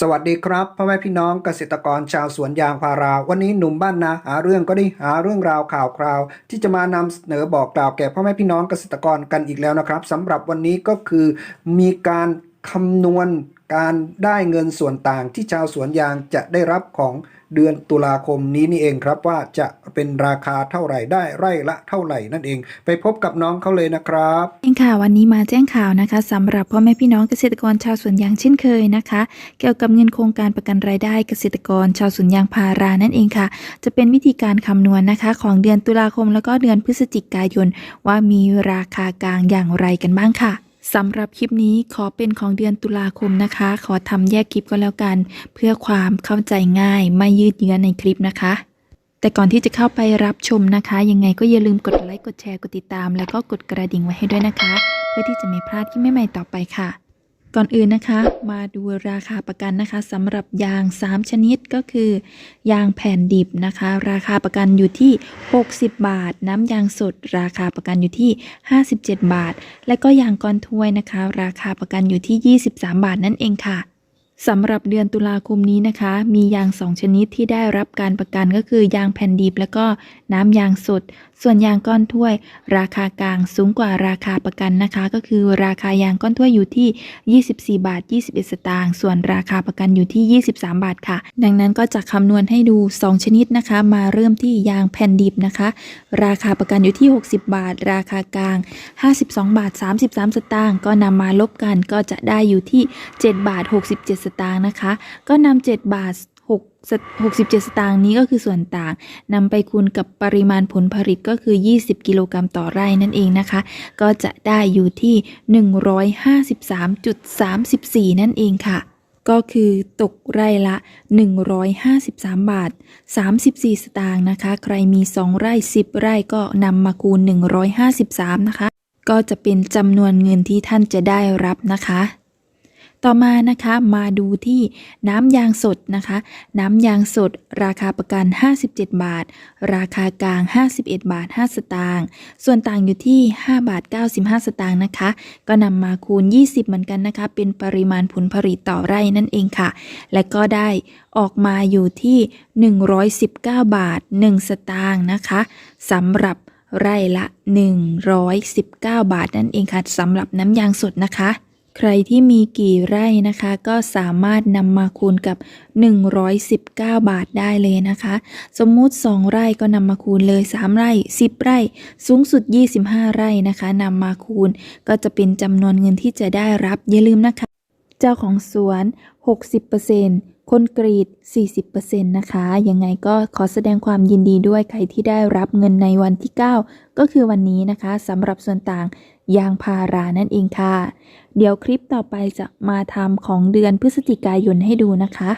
สวัสดีครับพ่อแม่พี่น้องเกษตรกรชาวสวนยางพารา วันนี้หนุ่มบ้านนาหาเรื่องก็ได้หาเรื่องราวข่าวคราว ที่จะมานำเสนอบอกกล่าวแก่พ่อแม่พี่น้องเกษตรกรกันอีกแล้วนะครับสำหรับวันนี้ก็คือมีการคำนวณ การได้เงินส่วนต่างที่ชาวสวนยางจะได้รับของเดือนตุลาคมนี้นี่เองครับว่าจะเป็นราคาเท่าไหร่ได้ไร่ละเท่าไหร่นั่นเอง ไปพบกับน้องเขาเลยนะครับเองค่ะวันนี้มาแจ้งข่าวนะคะสำหรับพ่อแม่พี่น้องเกษตรกรชาวสวนยางเช่นเคยนะคะ เกี่ยวกับเงินโครงการประกันรายได้เกษตรกรชาวสวนยางพารานั่นเองค่ะ จะเป็นวิธีการคำนวณนะคะ ของเดือนตุลาคมแล้วก็เดือนพฤศจิกายน ว่ามีราคากลางอย่างไรกันบ้างค่ะ สำหรับคลิปนี้ขอเป็นของเดือนตุลาคมนะคะ ขอทำแยกคลิปก็แล้วกัน เพื่อความเข้าใจง่ายไม่ยืดเยื้อในคลิปนะคะ แต่ก่อนที่จะเข้าไปรับชมนะคะ ยังไงก็อย่าลืมกดไลค์กดแชร์กดติดตาม แล้วก็กดกระดิ่งไว้ให้ด้วยนะคะ เพื่อที่จะไม่พลาดคลิปใหม่ๆต่อไปค่ะ ก่อนอื่นนะคะ มาดูราคาประกันนะคะสำหรับยาง 3 ชนิดก็คือ ยางแผ่นดิบนะคะ ราคาประกันอยู่ที่ 60 บาท น้ำยางสด ราคาประกันอยู่ที่ 57 บาท และก็ยางก้อนถ้วยนะคะ ราคาประกันอยู่ที่ 23 บาทนั่นเองค่ะสำหรับเดือนตุลาคมนี้นะคะ มียาง 2 ชนิดที่ได้รับการประกันก็คือยางแผ่นดิบ แล้วก็น้ำยางสด ส่วนยางก้อนถ้วย ราคากลางสูงกว่าราคาประกันนะคะ ก็คือราคายางก้อนถ้วยอยู่ที่ 24 บาท 21 สตางค์ส่วนราคาประกันอยู่ที่ 23 บาทค่ะ ดังนั้นก็จะคำนวณให้ดู 2 ชนิดนะคะ มาเริ่มที่ยางแผ่นดิบนะคะ ราคาประกันอยู่ที่ 60 บาท ราคากลาง 52 บาท 33 สตางค์ก็นำมาลบกันก็จะได้อยู่ที่ 7 บาท 67 สตางค์นะคะ ก็นำ7บาท 6 67 สตางค์นี้ก็คือส่วนต่างนำไปคูณกับปริมาณผลผลิตก็คือ 20 กิโลกรัมต่อไร่นั่นเองนะคะ ก็จะได้อยู่ที่ 153.34 นั่นเองค่ะ ก็คือตกไร่ละ 153 บาท 34 สตางค์นะคะ ใครมี 2 ไร่ 10 ไร่ก็นำมาคูณ 153 นะคะ ก็จะเป็นจำนวนเงินที่ท่านจะได้รับนะคะ ต่อมานะคะมาดูที่น้ำยางสดนะคะ น้ำยางสด ราคาประกัน 57 บาท ราคากลาง 51 บาท 5 สตางค์ส่วนต่างอยู่ที่ 5 บาท 95 สตางค์นะคะ ก็นำมาคูณ 20 เหมือนกันนะคะ เป็นปริมาณผลผลิตต่อไร่นั่นเองค่ะ และก็ได้ออกมาอยู่ที่ 119 บาท 1 สตางค์นะคะสำหรับไร่ละ 119 บาทนั่นเองค่ะสำหรับน้ำยางสดนะคะ ใครที่มีกี่ไร่นะคะ ก็สามารถนำมาคูณกับ 119 บาทได้เลยนะคะ สมมุติ 2 ไร่ก็นำมาคูณเลย 3 ไร่ 10 ไร่ สูงสุด 25 ไร่นะคะนำมาคูณก็จะเป็นจำนวนเงินที่จะได้รับอย่าลืมนะคะ จ้าของสวน 60%คนกรีด 40%นะคะ ยังไงก็ขอแสดงความยินดีด้วยใครที่ได้รับเงินในวันที่ 9 ก็คือวันนี้นะคะสำหรับส่วนต่างยางพารานั่นเองค่ะ เดี๋ยวคลิปต่อไปจะมาทำของเดือนพฤศจิกายนให้ดูนะคะ